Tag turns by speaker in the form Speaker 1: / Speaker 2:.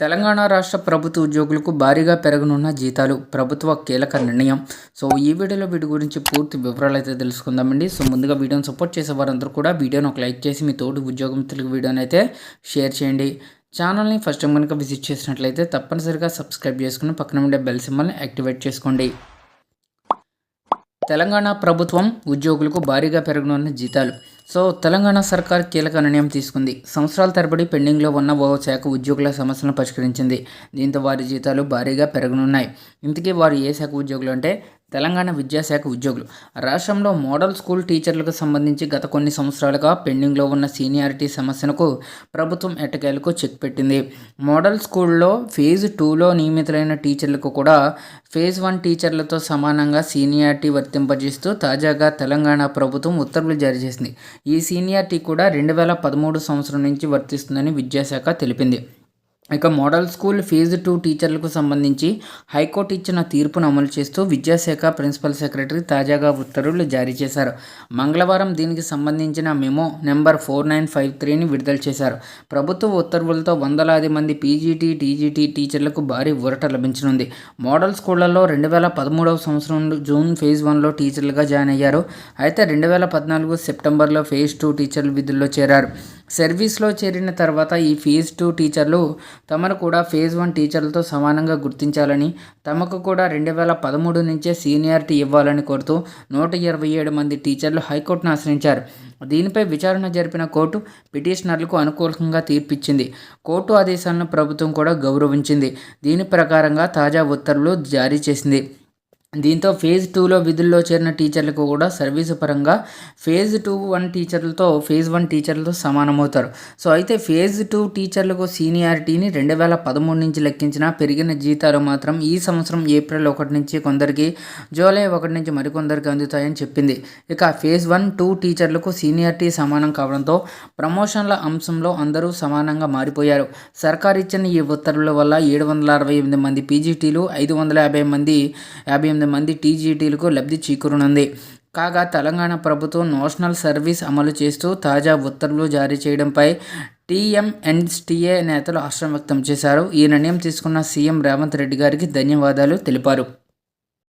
Speaker 1: తెలంగాణ రాష్ట్ర ప్రభుత్వ ఉద్యోగులకు భారీగా పెరగనున్న జీతాలు ప్రభుత్వ కీలక నిర్ణయం. సో ఈ వీడియోలో వీటి గురించి పూర్తి వివరాలు అయితే తెలుసుకుందామండి. సో ముందుగా వీడియోని సపోర్ట్ చేసే వారందరూ కూడా వీడియోని ఒక లైక్ చేసి మీ తోటి ఉద్యోగం తెలుగు వీడియోని అయితే షేర్ చేయండి. ఛానల్ని ఫస్ట్ టైం కనుక విజిట్ చేసినట్లయితే తప్పనిసరిగా సబ్స్క్రైబ్ చేసుకుని పక్కన ఉండే బెల్ సింబల్ని యాక్టివేట్ చేసుకోండి. తెలంగాణ ప్రభుత్వం ఉద్యోగులకు భారీగా పెరగనున్న జీతాలు సో తెలంగాణ సర్కార్ కీలక నిర్ణయం తీసుకుంది. సంవత్సరాల తరబడి పెండింగ్లో ఉన్న ఓ శాఖ ఉద్యోగుల సమస్యలను పరిష్కరించింది. దీంతో వారి జీతాలు భారీగా పెరగనున్నాయి. ఇంతకీ వారు ఏ శాఖ ఉద్యోగులు అంటే తెలంగాణ విద్యాశాఖ ఉద్యోగులు. రాష్ట్రంలో మోడల్ స్కూల్ టీచర్లకు సంబంధించి గత కొన్ని సంవత్సరాలుగా పెండింగ్లో ఉన్న సీనియారిటీ సమస్యలకు ప్రభుత్వం ఎట్టకేలకు చెక్ పెట్టింది. మోడల్ స్కూల్లో ఫేజ్ టూలో నియమితులైన టీచర్లకు కూడా ఫేజ్ వన్ టీచర్లతో సమానంగా సీనియారిటీ వర్తింపజేస్తూ తాజాగా తెలంగాణ ప్రభుత్వం ఉత్తర్వులు జారీ చేసింది. ఈ సీనియారిటీ కూడా రెండు వేల పదమూడు సంవత్సరం నుంచి వర్తిస్తుందని విద్యాశాఖ తెలిపింది. ఇక మోడల్ స్కూల్ ఫేజ్ టూ టీచర్లకు సంబంధించి హైకోర్టు ఇచ్చిన తీర్పును అమలు చేస్తూ విద్యాశాఖ ప్రిన్సిపల్ సెక్రటరీ తాజాగా ఉత్తర్వులు జారీ చేశారు. మంగళవారం దీనికి సంబంధించిన memo number four nine five త్రీని విడుదల చేశారు. ప్రభుత్వ ఉత్తర్వులతో వందలాది మంది పీజీటీ టీజీటీ టీచర్లకు భారీ ఊరట లభించనుంది. మోడల్ స్కూళ్ళలో రెండు వేల పదమూడవ సంవత్సరం జూన్ ఫేజ్ వన్లో టీచర్లుగా జాయిన్ అయ్యారు. అయితే రెండు వేల పద్నాలుగు సెప్టెంబర్లో ఫేజ్ టూ టీచర్లు విధుల్లో చేరారు. సర్వీస్లో చేరిన తర్వాత ఈ ఫేజ్ టూ టీచర్లు తమను కూడా ఫేజ్ వన్ టీచర్లతో సమానంగా గుర్తించాలని తమకు కూడా రెండు వేల పదమూడు నుంచే సీనియారిటీ ఇవ్వాలని కోరుతూ నూట ఇరవై ఏడు మంది టీచర్లు హైకోర్టును ఆశ్రయించారు. దీనిపై విచారణ జరిపిన కోర్టు పిటిషనర్లకు అనుకూలంగా తీర్పిచ్చింది. కోర్టు ఆదేశాలను ప్రభుత్వం కూడా గౌరవించింది. దీని ప్రకారంగా తాజా ఉత్తర్వులు జారీ చేసింది. దీంతో ఫేజ్ టూలో విధుల్లో చేరిన టీచర్లకు కూడా సర్వీసు పరంగా ఫేజ్ టూ వన్ టీచర్లతో ఫేజ్ వన్ టీచర్లతో సమానమవుతారు. సో అయితే ఫేజ్ టూ టీచర్లకు సీనియారిటీని రెండు వేల పదమూడు నుంచి లెక్కించిన పెరిగిన జీతాలు మాత్రం ఈ సంవత్సరం ఏప్రిల్ ఒకటి నుంచి కొందరికి జూలై ఒకటి నుంచి మరికొందరికి అందుతాయని చెప్పింది. ఇక ఫేజ్ వన్ టూ టీచర్లకు సీనియారిటీ సమానం కావడంతో ప్రమోషన్ల అంశంలో అందరూ సమానంగా మారిపోయారు. సర్కార్ ఇచ్చిన ఈ ఉత్తర్వుల వల్ల ఏడు వందల అరవై ఎనిమిది మంది పీజీటీలు ఐదు వందల యాభై మంది యాభై ఎనిమిది ఎనిమిది మంది టీజీటీలకు లబ్ధి చేకూరనుంది. కాగా తెలంగాణ ప్రభుత్వం నేషనల్ సర్వీస్ అమలు చేస్తూ తాజా ఉత్తర్వులు జారీ చేయడంపై టీఎంఎన్స్టీఏ నేతలు హర్షం వ్యక్తం చేశారు. ఈ నిర్ణయం తీసుకున్న సీఎం రేవంత్ రెడ్డి గారికి ధన్యవాదాలు తెలిపారు.